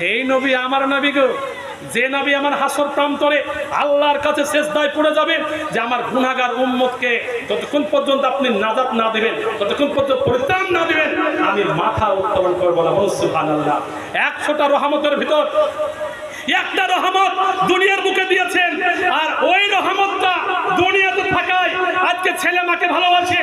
সেই নবী আমার নবী গো। যে নবী আমার হাসর প্রান্তরে আল্লাহর কাছে শেষ দায় পড়ে যাবে, যে আমার গুনাগার উম্মতকে ততক্ষণ পর্যন্ত আপনি নাজাত না দেবেন, ততক্ষণ পর্যন্ত পরিত্রাণ না দেবেন, আমি মাথা উত্তোলন করব না সুবহানাল্লাহ। একশোটা রহমতের ভিতর একটা রহমত দুনিয়ার বুকে দিয়েছেন, আর ওই রহমতটা দুনিয়াতে থাকায় আজকে ছেলে মাকে ভালোবাসে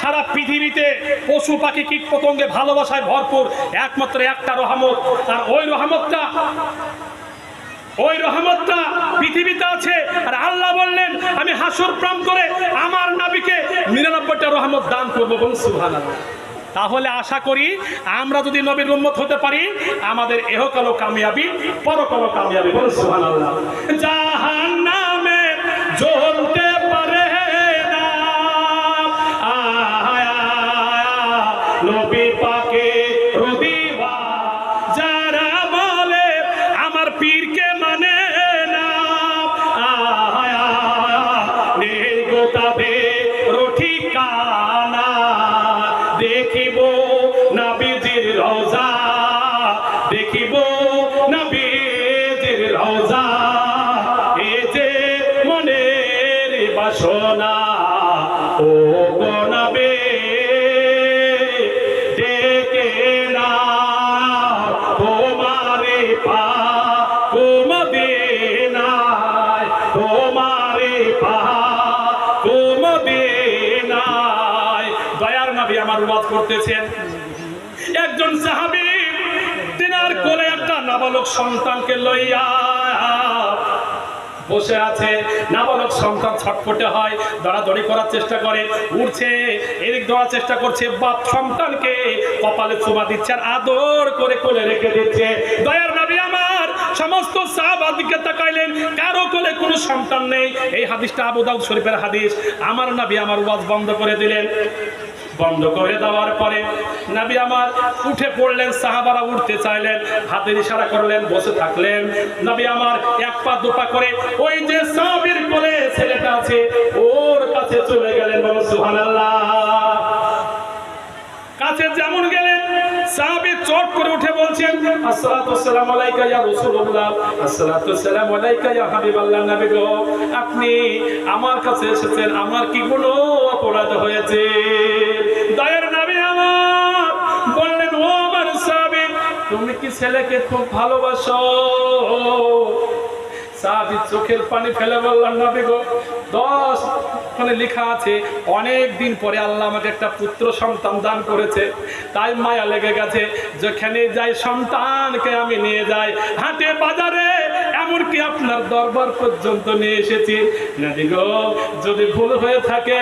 সারা পৃথিবীতে পশু পাখি কীট পতঙ্গে ভালোবাসায় ভরপুর একমাত্র একটা রহমত। আর ওই রহমতটা ওই রহমতটা পৃথিবীতে আছে। আর আল্লাহ বললেন, আমি হাসুর প্রাম করে আমার নাবিকে নিরানব্বইটা রহমত দান করব বলুন, সুবহানাল্লাহ। তাহলে আশা করি আমরা যদি নবীর উম্মত হতে পারি, আমাদের এহকালও কামিয়াবি, পরকালও কামিয়াবি, বলুন, সুবহানাল্লাহ। জাহান্নামে জ্বলতে পারে ও গণবে, ডেকে না, তোমারে পা কুমদিনায় তোমারে পা কুমদিনায় দয়ার নবী আমার ওয়াজ করতেছেন। একজন সাহাবী, তিনার কোলে একটা নাবালক সন্তানকে লইয়া বসে আছে। নাবালক সন্তান ছটফটে হয়। দড়াদড়ি করার চেষ্টা করে। উঠছে এদিক দেওয়ার চেষ্টা করছে। বাপ সন্তানকে কপালে চুমা দিচ্ছে আর আদর করে কোলে রেখে দিচ্ছে। দয়ার সমস্ত সাহাবার দিকে তাকাইলেন, কারও কোলে কোনো সন্তান নেই। এই হাদিসটা আবু দাউদ শরীফের হাদিস। আমার নবী আমার ওয়াজ বন্ধ করে দিলেন। বন্ধ করে দেওয়ার পরে নবী আমার উঠে পড়লেন, সাহাবারা উঠতে চাইলেন, হাতের ইশারা করলেন, বসে থাকলেন। নবী আমার এক পা দুপা করে ওই যে সাহাবীর কোলে ছেলেটা আছে, ওর কাছে চলে গেলেন বলো সুবহানাল্লাহ। কাছে যেমন গেলেন সাহাবী চট করে উঠে বলছেন, আসসালাতু ওয়াসসালামু আলাইকা ইয়া রাসূলুল্লাহ। আসসালাতু ওয়াসসালামু আলাইকা ইয়া হাবিবাল্লাহ নবী গো, আপনি আমার কাছে এসেছেন, আমার কি কোনো অপরাধ হয়েছে? দয়ার নবী আমার। বললেন, ও আমার সাহাবী, তুমি কি ছেলেকে খুব ভালোবাসো? সাহাবি চোখের পানি ফেলে বললাম না বেগো দশ ওখানে লেখা আছে, অনেক দিন পরে আল্লাহ আমাকে একটা পুত্র সন্তান দান করেছে। তাই মায়া লেগে গেছে, যেখানে যাই সন্তানকে আমি নিয়ে যাই, হাটে বাজারে, এমনকি আপনার দরবার পর্যন্ত নিয়ে এসেছি। যদি ভুল হয়ে থাকে,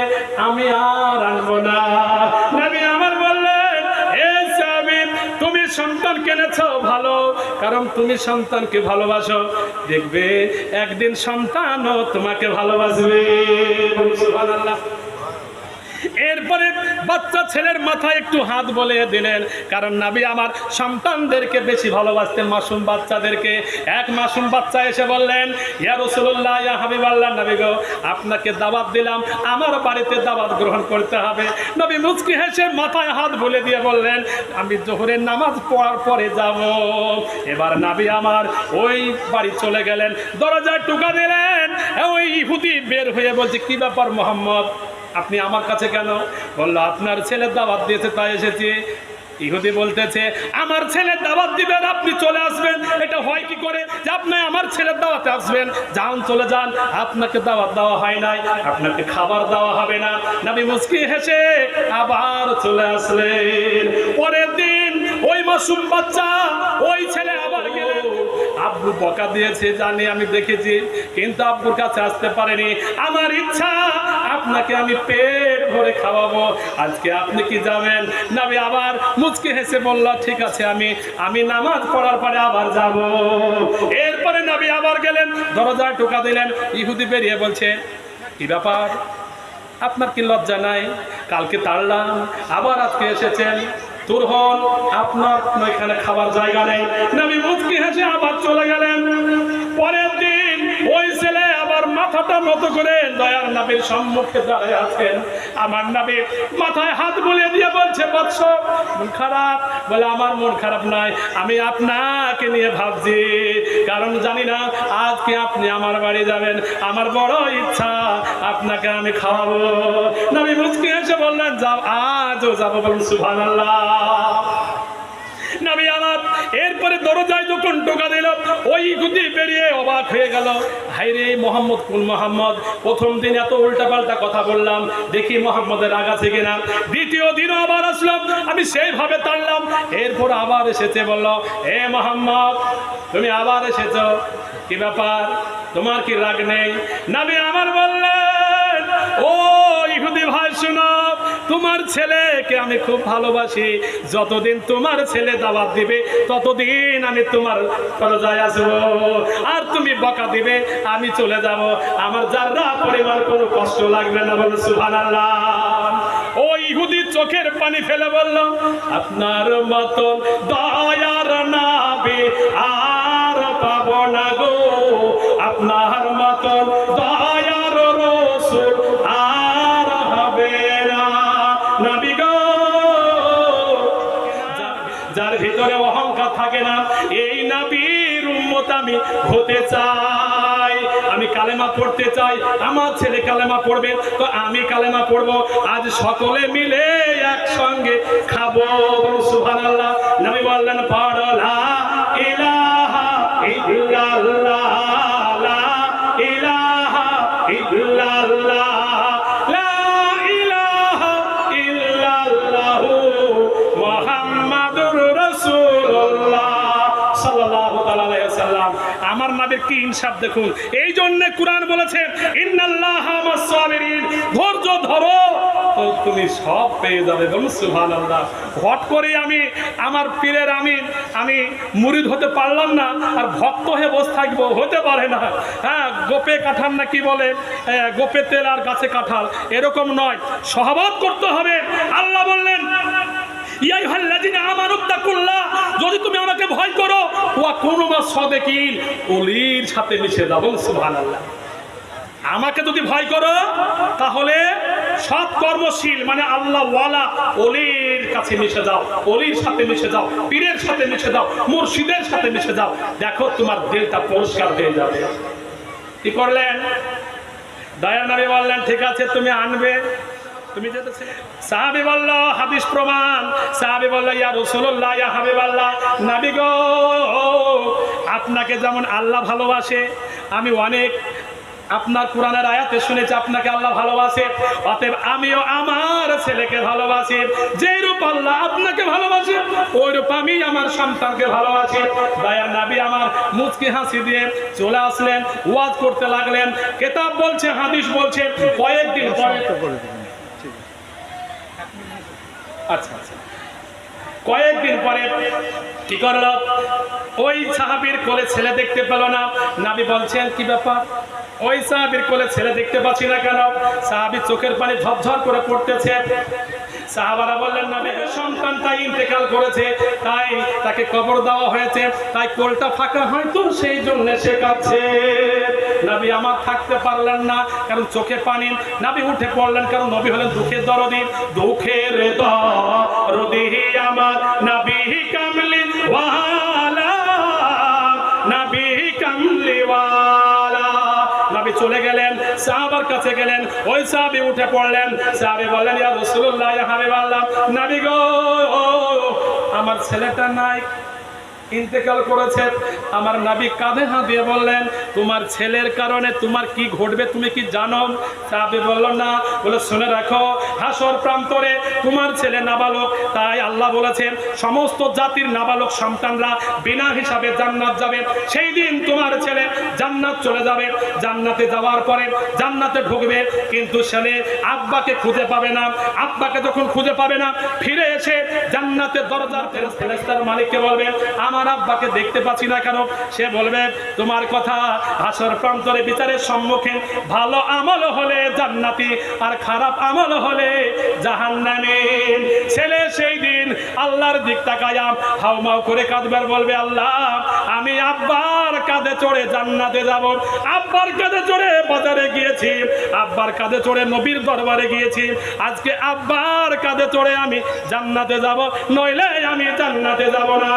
আমি আর আনব না। কেনেছ? ভালো। কারণ তুমি সন্তানকে ভালোবাসো। দেখবে একদিন সন্তানও তোমাকে ভালোবাসবে। এরপরে বাচ্চা ছেলের মাথায় একটু হাত বলে দিলেন, কারণ নাবি আমার সন্তানদেরকে বেশি ভালোবাসতেন, মাসুম বাচ্চাদেরকে। এক মাসুম বাচ্চা এসে বললেন, ইয়া রসুল্লাহ ইয়া হাবিব আল্লাহ নবী গো, আপনাকে দাওয়াত দিলাম, আমার বাড়িতে দাওয়াত গ্রহণ করতে হবে। নবী মুচকি হেসে মাথায় হাত বলে দিয়ে বললেন, আমি জোহরের নামাজ পড়ার পরে যাব। এবার নাবি আমার ওই বাড়ি চলে গেলেন, দরজায় টুকা দিলেন, ওই ইহুদি বের হয়ে বলছে, কি ব্যাপার মোহাম্মদ? আপনি আমার কাছে কেন? বলল, আপনার ছেলে দাওয়াত দিয়েছে, তাই এসেছি। ইহুদি বলতেছে, আমার ছেলে দাওয়াত দিবেন, আপনি চলে আসবেন। এটা হয় কি করে? যে আপনি আমার ছেলের দাওয়াতে আসবেন। যান, চলে যান। আপনাকে দাওয়াত দেওয়া হয় নাই, আপনাকে খাবার দেওয়া হবে না। নবী মুস্কি হেসে আবার চলে আসলেন। পরের দিন ওই মাসুম বাচ্চা, ওই ছেলে আবার গেলেন। আব্বু বকা দিয়েছে, জানি, আমি দেখেছি। কিন্তু আব্বুর কাছে আসতে পারেনি। আমার ইচ্ছা আপনাকে আমি পেট ভরে খাওয়াবো। আজকে আপনি কি যাবেন নাবি আবার মুচকে হেসে বলল, ঠিক আছে, আমি আমি নামাজ পড়ার পরে আবার যাব। এরপরে নাবি আবার গেলেন, দরজায় টোকা দিলেন। ইহুদি বেরিয়ে বলছে, কি ব্যাপার? আপনার কি লজ্জা নাই? কালকে তাড়লাম আবার আজকে এসেছেন। তুরহন আপনার এখানে খাবার জায়গা নেই। নবী মুচকি হেসে আবার চলে গেলেন। পরের দিন ওই ছেলে মাথাটা মতো করে দয়ার নবীর সম্মুখে দাঁড়ায় আছেন। আমার নামে মাথায় হাত বুলিয়ে দিয়ে বলছে মন খারাপ? বলে, আমার মন খারাপ নয়, আমি আপনাকে নিয়ে ভাবছি। কারণ জানি না, আজকে আপনি আমার বাড়ি যাবেন। আমার বড় ইচ্ছা, আপনাকে আমি খাওয়াবো। নাবি মুচকি এসে বললেন, যাও, আজও যাব বলুন সুভান নবী আমার। এরপরে দরজায় যখন টোকা দিল, ওই গুদি বেরিয়ে অবাক হয়ে গেল। হাই রে মোহাম্মদ কোন মোহাম্মদ? প্রথম দিন এত উল্টাপাল্টা কথা বললাম, দেখি মোহাম্মদের রাগ আছে কিনা। দ্বিতীয় দিনও আবার আসলাম আমি সেইভাবে তাড়লাম এরপর আবার এসেছে, বলল, এ মোহাম্মদ, তুমি আবার এসেছ। কি ব্যাপার? তোমার কি রাগ নেই? নবী আমার বললেন ও ইহুদি ভাই, শোনো, তোমার ছেলেকে আমি খুব ভালোবাসি। যতদিন তোমার ছেলে দাওয়াত দিবে, ততদিন আমি তোমার দরজায় আসব। আর তুমি বকা দিবে, আমি চলে যাব। আমার যারা পরিবার, কোনো কষ্ট লাগবে না বলে ও ইহুদি চোখের পানি ফেলে বলল, আপনার মতন দয়ার নাবে আর পাব না গো। আপনার মতন দয়ার নবীর আমি হতে চাই। আমি কালেমা পড়তে চাই। আমার ছেলে কালেমা পড়বে। তো আমি কালেমা পড়ব। আজ সকলে মিলে একসঙ্গে খাব। সুহান আল্লাহ নবী বললেন, পড়লা ইলাহা ইল্লাল্লাহ। কি ইনসাফ দেখুন? এই জন্য কুরআন বলেছে, ইন্নাল্লাহা ধৈর্য ধরো। তুমি সব পেয়ে যাবে বলুন, সুবহানাল্লাহ। হট করে আমি, আমার পীরের আমি আমি মুরিদ হতে পারলাম না, আর ভক্ত হয়ে বসে থাকব, হতে পারে না। হ্যাঁ গোপে কাঁঠাল না কি বলে? গোপে তেল আর গাছে কাঁঠাল, এরকম নয়। সহবাদ করতে হবে। আল্লাহ বললেন ইয়াই হাল্লাযিনা আমানুত্তাকুল্লাহ যদি তুমি আমাকে ভয় করো। ওয়া কুনু মা সাদিকিন। ওলির সাথে মিশে যাও। বলুন সুবহানাল্লাহ। আমাকে যদি ভয় করো, তাহলে সৎ কর্মশীল মানে আল্লাহ ওয়ালা অলির কাছে মিশে যাও। অলির সাথে মিশে যাও। পীরের সাথে মিশে যাও। মুর্শিদের সাথে মিশে যাও। দেখো তোমার দিলটা পরিষ্কার হয়ে যাবে। কি করলেন? দয়া নবী বললেন, ঠিক আছে, তুমি আনবে। তুমি সাহাবি বলল হাদিস প্রমাণ। সাহাবি বলল ইয়া রাসূলুল্লাহ, ইয়া হাবিবাল্লাহ। নবী গো, আপনাকে যেমন আল্লাহ ভালোবাসে, আমি অনেক আপনার কোরআনের আয়াতে শুনেছি, আপনাকে আল্লাহ ভালোবাসে। অতএব আমিও আমার ছেলেকে ভালোবাসি। যেই রূপ আল্লাহ আপনাকে ভালোবাসে, ওই রূপ আমি আমার সন্তানকে ভালোবাসি। দয়ার নাবি আমার মুচকি হাসি দিয়ে চলে আসলেন, ওয়াজ করতে লাগলেন। কেতাব বলছে, হাদিস বলছে, কয়েকদিন পরে আচ্ছা আচ্ছা। কয়েকদিন পরে কি করল? ওই সাহাবির কোলে ছেলে দেখতে পেল না। নাবি বলছেন, কি ব্যাপার? ওই সাহাবির কোলে ছেলে দেখতে পাচ্ছি না কেন? সাহাবীর চোখের পানি ঝরঝর করে পড়তেছে। সাহাবারা বললেন নাবিকের সন্তান তাই ইন্তেকাল করেছে, তাই তাকে কবর দেওয়া হয়েছে, তাই কোলটা ফাঁকা হয়তো সেই জন্য সে কাছে নাবি আমার থাকতে পারলেন না, কারণ চোখে পানি। নাবি উঠে পড়লেন, কারণ নবী হলেন দুঃখের দরদি। দুঃখের দরদি আমার চলে গেলেন, সাহাবার কাছে গেলেন, ওই সাহাবি উঠে পড়লেন। সাহাবি বললেন, ইয়া রাসূলুল্লাহ, ইয়া হাবিবাল্লাহ, নবী গো, আমার ছেলেটা নাই ইন্তেকাল করেছে আমার নাবি কাঁধে হাত দিয়ে বললেন, তোমার ছেলের কারণে তোমার কি ঘটবে তুমি কি জানো? সাহাবি বলল না। বলে, শুনে রাখো, হাসর প্রান্তরে তোমার ছেলে নাবালক। তাই আল্লাহ বলেছেন, সমস্ত জাতির নাবালক সন্তানরা বিনা হিসাবে জান্নাত যাবে। সেই দিন তোমার ছেলে জান্নাত চলে যাবে। জান্নাতে যাওয়ার পরে জান্নাতে ঢুকবে, কিন্তু ছেলে আব্বাকে খুঁজে পাবে না। আব্বাকে যখন খুঁজে পাবে না, ফিরে এসে জান্নাতের দরজার ফেরেস্তার মালিককে বলবে, আমার আমার আব্বাকে দেখতে পাচ্ছি না কেন? সে বলবে, তোমার কথা হাসর প্রান্তরে বিচারের সম্মুখে ভালো আমল হলে জান্নাতি আর খারাপ আমল হলে জাহান্নামে ছেলে সেই দিন আল্লাহর দিক তাকায়াম হাউমাউ করে কাঁদবে বলবে, আল্লাহ, আমি আব্বার কাঁধে চড়ে জান্নাতে যাব। আব্বার কাঁধে চড়ে বাজারে গিয়েছি। আব্বার কাঁধে চড়ে নবীর দরবারে গিয়েছি। আজকে আব্বার কাঁধে চড়ে আমি জান্নাতে যাব, নইলে আমি জান্নাতে যাব না।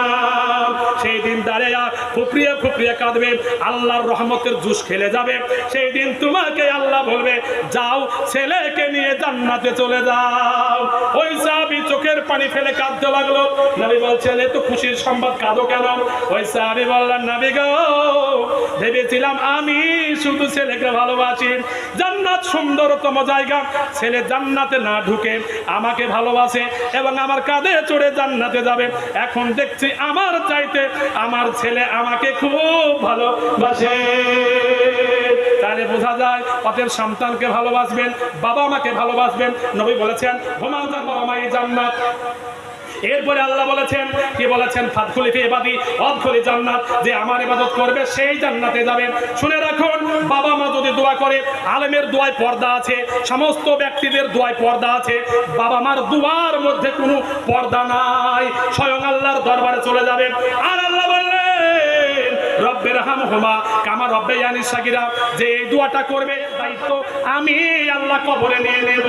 সেই দিন দাঁড়িয়ে ফুকরিয়ে ফুকরিয়ে কাঁদবে, আল্লাহর রহমতের জুস খেলে যাবে। সেই দিন তোমাকে আল্লাহ বলবে, যাও ছেলেকে নিয়ে জান্নাতে চলে যাও। ওই সাহাবি চোখের পানি ফেলে কাঁদতে লাগল। নবী বলছেন, এ তো খুশির সংবাদ, কাঁদো কেন? ওই সাহাবি বললেন, নবী গো ভেবেছিলাম আমি শুধু ছেলেকে ভালোবাসি। জান্নাত সুন্দরতম জায়গা। ছেলে জান্নাতে না ঢুকে আমাকে ভালোবাসে এবং আমার কাঁধে চড়ে জান্নাতে যাবে। এখন দেখছি আমার চাইতে আমার ছেলে আমাকে খুব ভালোবাসে। তাহলে বোঝা যায় অতএব সন্তানকে ভালোবাসবেন বাবা মাকে ভালোবাসবেন। নবী বলেছেন হোমান বাবা মাই জান্নাত। এরপরে আল্লাহ বলেছেন, কি বলেছেন? ফাদখুলি ফি ইবাদি, অদখুলি জান্নাত। যে আমার ইবাদত করবে, সেই জান্নাতে যাবে। শুনে রাখুন, বাবা মা যদি দোয়া করে, আলেমের দোয়ায় পর্দা আছে, সমস্ত ব্যক্তিদের দোয়ায় পর্দা আছে, বাবা মার দোয়ার মধ্যে কোনো পর্দা নাই। স্বয়ং আল্লাহর দরবারে চলে যাবে। আর আল্লাহ বললেন, রব্বের হাম কামা রব্বে ইয়ানি সাকিরা যে এই দোয়াটা করবে, দায়িত্ব আমি আল্লাহ কবরে নিয়ে নেব।